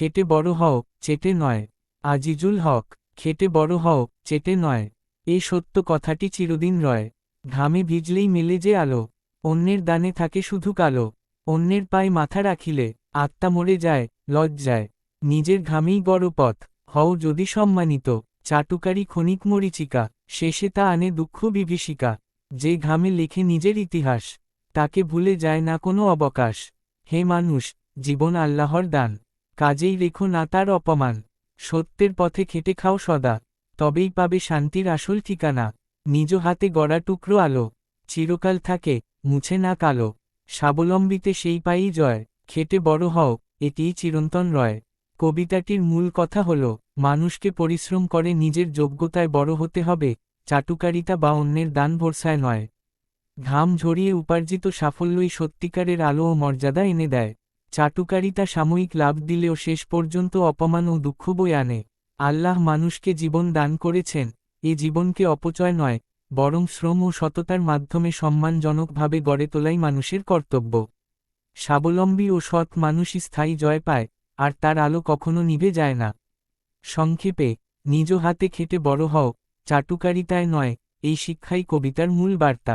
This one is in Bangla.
খেটে বড় হও, চেটে নয়। আজিজুল হক, খেটে বড় হও, চেটে নয়। এ সত্য কথাটি চিরদিন রয়। ঘামে ভিজলেই মেলে যে আলো। অন্যের দানে থাকে শুধু কালো। অন্যের পায়ে মাথা রাখিলে আত্মা মরে যায়, লজ্জায়। নিজের ঘামেই বড় পথ। হও যদি সম্মানিত। চাটুকারি ক্ষণিক মরিচিকা। শেষে তা আনে দুঃখ বিভীষিকা। যে ঘামে লেখে নিজের ইতিহাস। তাকে ভুলে যায় না কোনো অবকাশ। হে মানুষ, জীবন আল্লাহর দান। কাজেই রেখো না তার অপমান। সত্যের পথে খেটে খাও সদা, তবেই পাবে শান্তির আসল ঠিকানা। নিজ হাতে গড়া টুকরো আলো, চিরকাল থাকে, মুছে না কালো। স্বাবলম্বিতে সেই পাই জয়, খেটে বড় হও, এটিই চিরন্তন রয়। কবিতাটির মূল কথা হল, মানুষকে পরিশ্রম করে নিজের যোগ্যতায় বড় হতে হবে, চাটুকারিতা বা অন্যের দান ভরসায় নয়। ঘাম ঝরিয়ে উপার্জিত সাফল্যই সত্যিকারের আলো ও মর্যাদা এনে দেয়। চাটুকারিতা সাময়িক লাভ দিলেও শেষ পর্যন্ত অপমান ও দুঃখ বই আনে। আল্লাহ মানুষকে জীবন দান করেছেন, এ জীবনকে অপচয় নয়, বরং শ্রম ও সততার মাধ্যমে সম্মানজনকভাবে গড়ে তোলাই মানুষের কর্তব্য। স্বাবলম্বী ও সৎ মানুষই স্থায়ী জয় পায়, আর তার আলো কখনো নিভে যায় না। সংক্ষেপে, নিজ হাতে খেটে বড় হও, চাটুকারিতায় নয়, এই শিক্ষাই কবিতার মূল বার্তা।